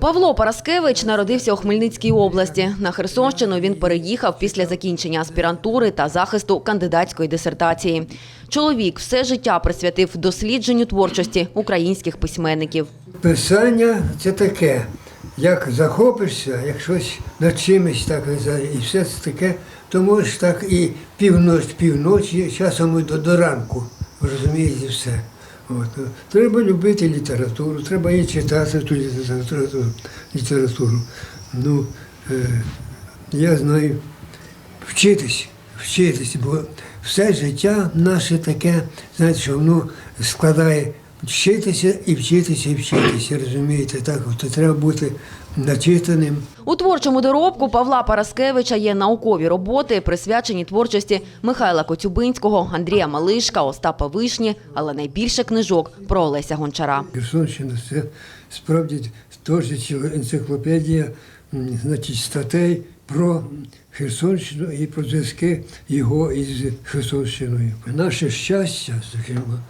Павло Параскевич народився у Хмельницькій області. На Херсонщину він переїхав після закінчення аспірантури та захисту кандидатської дисертації. Чоловік все життя присвятив дослідженню творчості українських письменників. Писання це таке, як захопишся, як щось над чимось так і все це таке, то можеш так і півночі, півночі, часом і до, до ранку, розумієте, все. От. Треба любити літературу, треба і читати ту літературу. літературу. Ну, е, я знаю, вчитись, вчитись, бо все життя наше таке, знаєте, що воно складає вчитися і вчитися, і вчитися, розумієте, так, от треба бути начитаним. У творчому доробку Павла Параскевича є наукові роботи, присвячені творчості Михайла Коцюбинського, Андрія Малишка, Остапа Вишні, але найбільше книжок про Олеся Гончара. Херсонщина це справді теж енциклопедія значить, статей про Херсонщину і про зв'язки його із Херсонщиною. Наше щастя, зокрема,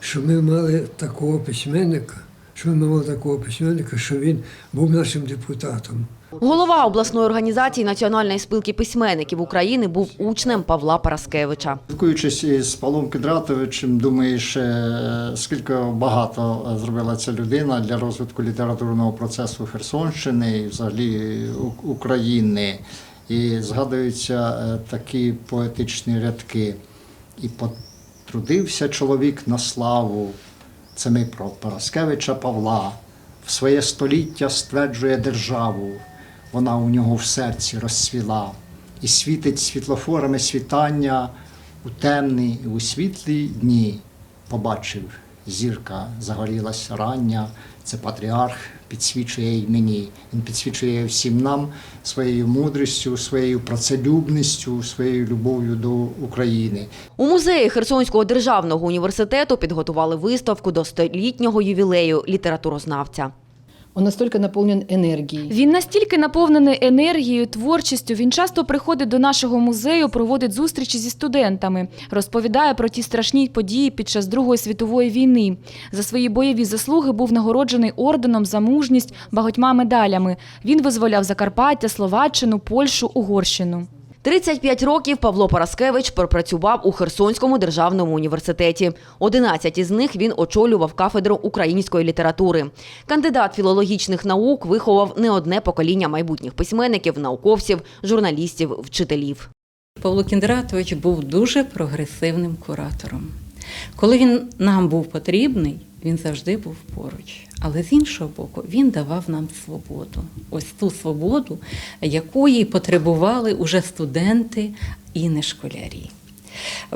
що ми мали такого письменника, що ми мали такого письменника, що він був нашим депутатом. Голова обласної організації Національної спілки письменників України був учнем Павла Параскевича. Спілкуючись із Павлом Кідратовичем, думаєш, е, скільки багато зробила ця людина для розвитку літературного процесу Херсонщини і взагалі України. І згадуються е, такі поетичні рядки. І потрудився чоловік на славу. Це ми про Параскевича Павла. В своє століття стверджує державу. Вона у нього в серці розцвіла і світить світлофорами світання у темні і у світлі дні. Побачив, зірка загорілась рання. Це патріарх підсвічує й мені. Він підсвічує всім нам своєю мудрістю, своєю працелюбністю, своєю любов'ю до України. У музеї Херсонського державного університету підготували виставку до столітнього ювілею літературознавця. Он настолько наполнен энергией. Він настільки наповнений енергією, творчістю. Він часто приходить до нашого музею, проводить зустрічі зі студентами, розповідає про ті страшні події під час Другої світової війни. За свої бойові заслуги був нагороджений орденом за мужність багатьма медалями. Він визволяв Закарпаття, Словаччину, Польщу, Угорщину. 35 років Павло Параскевич пропрацював у Херсонському державному університеті. 11 із них він очолював кафедру української літератури. Кандидат філологічних наук виховав не одне покоління майбутніх письменників, науковців, журналістів, вчителів. Павло Кіндратович був дуже прогресивним куратором. Коли він нам був потрібний, він завжди був поруч. Але з іншого боку, він давав нам свободу. Ось ту свободу, якої потребували уже студенти і не школярі.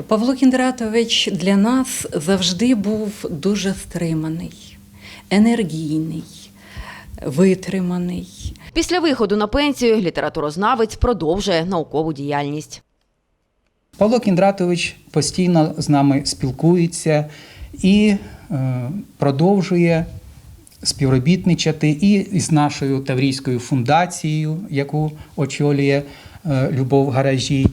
Павло Кіндратович для нас завжди був дуже стриманий, енергійний, витриманий. Після виходу на пенсію літературознавець продовжує наукову діяльність. Павло Кіндратович постійно з нами спілкується і продовжує співробітничати і з нашою Таврійською фундацією, яку очолює е, Любов Гаражій.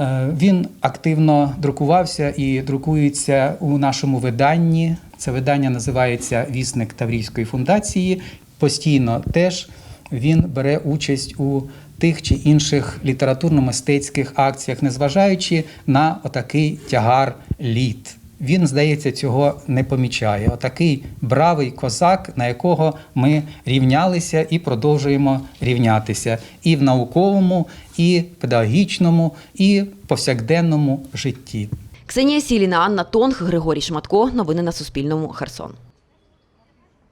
Е, Він активно друкувався і друкується у нашому виданні. Це видання називається Вісник Таврійської фундації. Постійно теж він бере участь у тих чи інших літературно-мистецьких акціях, незважаючи на отакий тягар літ. Він, здається, цього не помічає. Отакий бравий козак, на якого ми рівнялися і продовжуємо рівнятися і в науковому, і педагогічному, і повсякденному житті. Ксенія Сіліна, Анна Тонг, Григорій Шматко. Новини на Суспільному. Херсон.